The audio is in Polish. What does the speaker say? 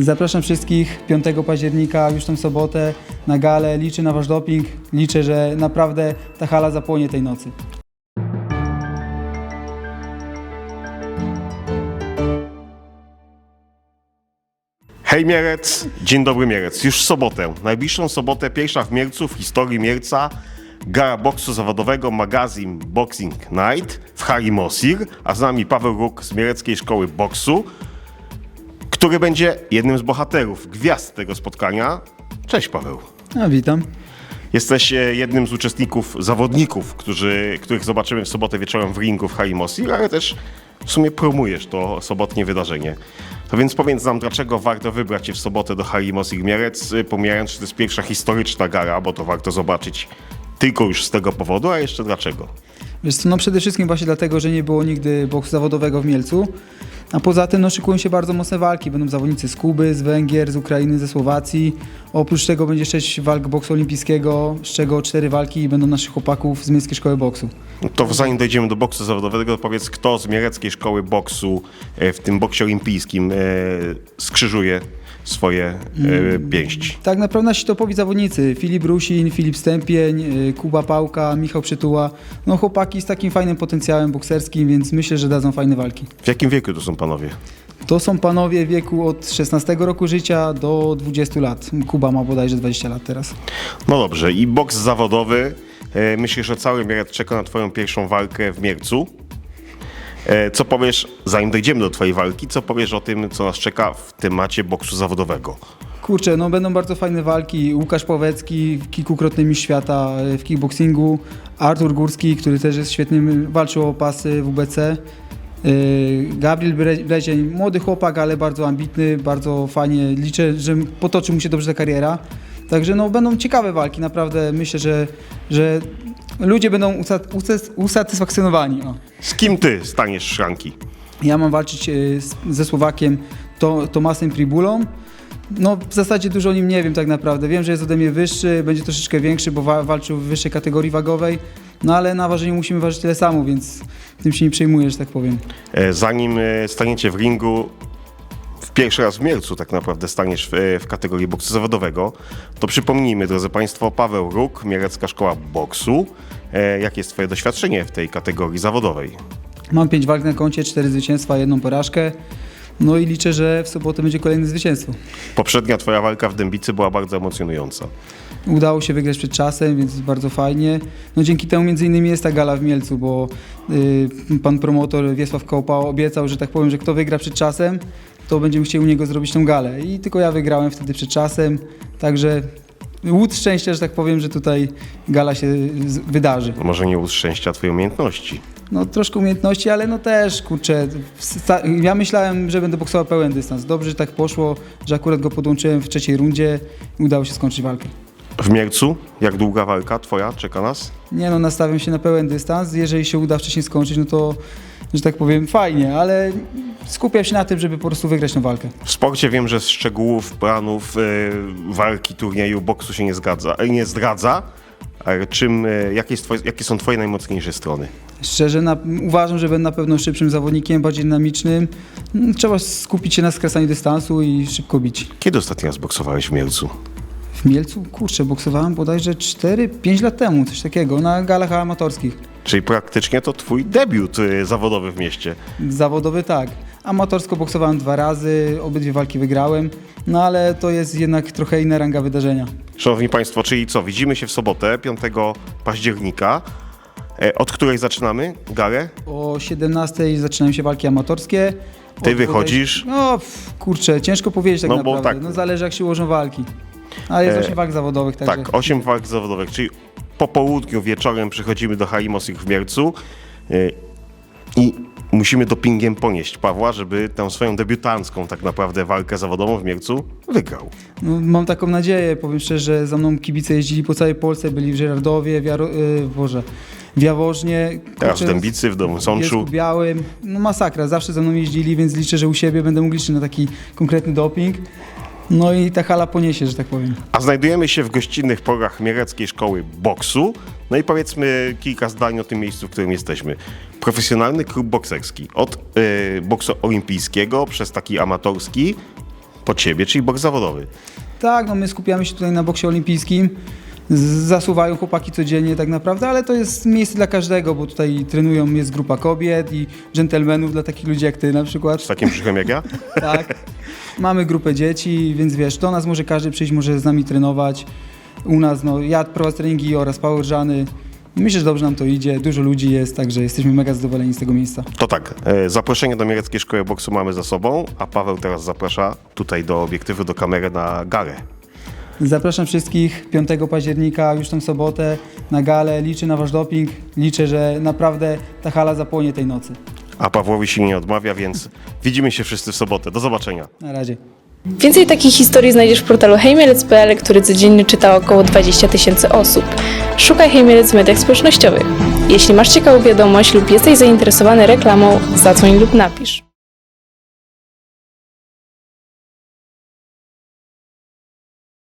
Zapraszam wszystkich 5 października, już tą sobotę, na galę. Liczę na wasz doping. Liczę, że naprawdę ta hala zapłonie tej nocy. Hej Mielec, dzień dobry Mielec. Już w sobotę, najbliższą sobotę, pierwsza w Mielcu w historii Mielca, gara boksu zawodowego magazyn Boxing Night w hali Mosir, a z nami Paweł Róg z Mieleckiej Szkoły Boksu, który będzie jednym z bohaterów, gwiazd tego spotkania. Cześć Paweł. A, witam. Jesteś e, jednym z uczestników, zawodników, którzy, których zobaczymy w sobotę wieczorem w ringu w hali Mosir, ale też w sumie promujesz to sobotnie wydarzenie. To więc powiedz nam, dlaczego warto wybrać się w sobotę do hali Mosir Mielec, y, pomijając, że to jest pierwsza historyczna gara, bo to warto zobaczyć tylko już z tego powodu, a jeszcze dlaczego? Wiesz co, no przede wszystkim właśnie dlatego, że nie było nigdy boksu zawodowego w Mielcu. A poza tym no, szykują się bardzo mocne walki. Będą zawodnicy z Kuby, z Węgier, z Ukrainy, ze Słowacji. Oprócz tego będzie sześć walk boksu olimpijskiego, z czego cztery walki będą naszych chłopaków z Miejskiej Szkoły Boksu. No to zanim dojdziemy do boksu zawodowego, powiedz, kto z Mieleckiej Szkoły Boksu e, w tym boksie olimpijskim e, skrzyżuje swoje e, pięści? Tak naprawdę nasi topowi zawodnicy, Filip Rusin, Filip Stępień, y, Kuba Pałka, Michał Przytuła, no chłopaki z takim fajnym potencjałem bokserskim, więc myślę, że dadzą fajne walki. W jakim wieku to są panowie? To są panowie w wieku od 16 roku życia do 20 lat. Kuba ma bodajże 20 lat teraz. No dobrze, i boks zawodowy. E, Myślę, że cały czeka na twoją pierwszą walkę w Mielcu. E, Co powiesz, zanim dojdziemy do twojej walki, co powiesz o tym, co nas czeka w temacie boksu zawodowego? Kurczę, no będą bardzo fajne walki. Łukasz Pławecki, kilkukrotny mistrz świata y, w kickboxingu. Artur Górski, który też jest świetnym, walczył o pasy WBC. Y, Gabriel Bre- Blezień, młody chłopak, ale bardzo ambitny, bardzo fajnie. Liczę, że potoczy mu się dobrze ta kariera. Także no, będą ciekawe walki, naprawdę myślę, że, że ludzie będą usat- usat- usatysfakcjonowani. O. Z kim ty staniesz szranki? Ja mam walczyć e, z, ze Słowakiem to, Tomasem Pribulą. No w zasadzie dużo o nim nie wiem tak naprawdę. Wiem, że jest ode mnie wyższy, będzie troszeczkę większy, bo wa- walczył w wyższej kategorii wagowej. No ale na ważeniu musimy ważyć tyle samo, więc tym się nie przejmuję, że tak powiem. E, Zanim e, staniecie w ringu, pierwszy raz w Mielcu tak naprawdę staniesz w, w kategorii boksu zawodowego, to przypomnijmy, drodzy Państwo, Paweł Róg, Mielecka Szkoła Boksu. E, Jakie jest twoje doświadczenie w tej kategorii zawodowej? Mam pięć walk na koncie, cztery zwycięstwa, jedną porażkę. No i liczę, że w sobotę będzie kolejne zwycięstwo. Poprzednia twoja walka w Dębicy była bardzo emocjonująca. Udało się wygrać przed czasem, więc jest bardzo fajnie. No dzięki temu między innymi jest ta gala w Mielcu, bo y, pan promotor Wiesław Kołpa obiecał, że tak powiem, że kto wygra przed czasem, to będziemy chcieli u niego zrobić tą galę. I tylko ja wygrałem wtedy przed czasem, także łód szczęścia, że tak powiem, że tutaj gala się wydarzy. No Może nie uszczęścia twojej umiejętności. No troszkę umiejętności, ale no też, kurczę, ja myślałem, że będę boksował pełen dystans. Dobrze, że tak poszło, że akurat go podłączyłem w trzeciej rundzie i udało się skończyć walkę. W Mielcu, jak długa walka twoja czeka nas? Nie no, nastawiam się na pełen dystans. Jeżeli się uda wcześniej skończyć, no to, że tak powiem, fajnie, ale skupiam się na tym, żeby po prostu wygrać tę walkę. W sporcie wiem, że z szczegółów, planów e, walki, turnieju, boksu się nie, zgadza, e, nie zdradza. Ale czym, e, jakie, jest twoje, jakie są twoje najmocniejsze strony? Szczerze, na, uważam, że będę na pewno szybszym zawodnikiem, bardziej dynamicznym. Mm, Trzeba skupić się na skracaniu dystansu i szybko bić. Kiedy ostatni raz boksowałeś w Mielcu? W Mielcu, kurczę, boksowałem bodajże 4-5 lat temu, coś takiego, na galach amatorskich. Czyli praktycznie to twój debiut e, zawodowy w mieście. Zawodowy tak. Amatorsko boksowałem dwa razy, obydwie walki wygrałem, no ale to jest jednak trochę inna ranga wydarzenia. Szanowni Państwo, czyli co? Widzimy się w sobotę, 5 października. E, Od której zaczynamy galę? O 17 zaczynają się walki amatorskie. Ty Od wychodzisz? No kurczę, ciężko powiedzieć tak No bo naprawdę. tak. No zależy jak się ułożą walki. Ale jest E, 8 walk zawodowych, także... Tak, 8 walk zawodowych, czyli po południu, wieczorem przychodzimy do Halimos w Mielcu e, i musimy dopingiem ponieść Pawła, żeby tę swoją debiutancką tak naprawdę walkę zawodową w Mielcu wygrał. No, mam taką nadzieję, powiem szczerze, za mną kibice jeździli po całej Polsce, byli w Żerardowie, w, Jaro, y, Boże, w Jaworznie. Teraz w Dębicy, w Domu w Sączu. Bielsku Białym. No masakra, zawsze za mną jeździli, więc liczę, że u siebie będę mógł liczyć na taki konkretny doping. No i ta hala poniesie, że tak powiem. A znajdujemy się w gościnnych porach Mieleckiej Szkoły Boksu. No i powiedzmy kilka zdań o tym miejscu, w którym jesteśmy. Profesjonalny klub bokserski. Od y, boksu olimpijskiego przez taki amatorski pod siebie, czyli boks zawodowy. Tak, no my skupiamy się tutaj na boksie olimpijskim. Zasuwają chłopaki codziennie tak naprawdę, ale to jest miejsce dla każdego, bo tutaj trenują, jest grupa kobiet i dżentelmenów dla takich ludzi jak ty na przykład. Z takim brzuchem jak ja? Tak. Mamy grupę dzieci, więc wiesz, do nas może każdy przyjść, może z nami trenować. U nas, no, ja prowadzę treningi oraz powerżany. Myślę, że dobrze nam to idzie, dużo ludzi jest, także jesteśmy mega zadowoleni z tego miejsca. To tak, e, zaproszenie do Mieleckiej Szkoły Boksu mamy za sobą, a Paweł teraz zaprasza tutaj do obiektywu, do kamery na galę. Zapraszam wszystkich 5 października, już tą sobotę, na galę. Liczę na wasz doping. Liczę, że naprawdę ta hala zapłonie tej nocy. A Pawłowi się nie odmawia, więc widzimy się wszyscy w sobotę. Do zobaczenia. Na razie. Więcej takich historii znajdziesz w portalu hejmielec.pl, który codziennie czyta około 20 tysięcy osób. Szukaj Hejmielec w mediach społecznościowych. Jeśli masz ciekawą wiadomość lub jesteś zainteresowany reklamą, zadzwoń lub napisz.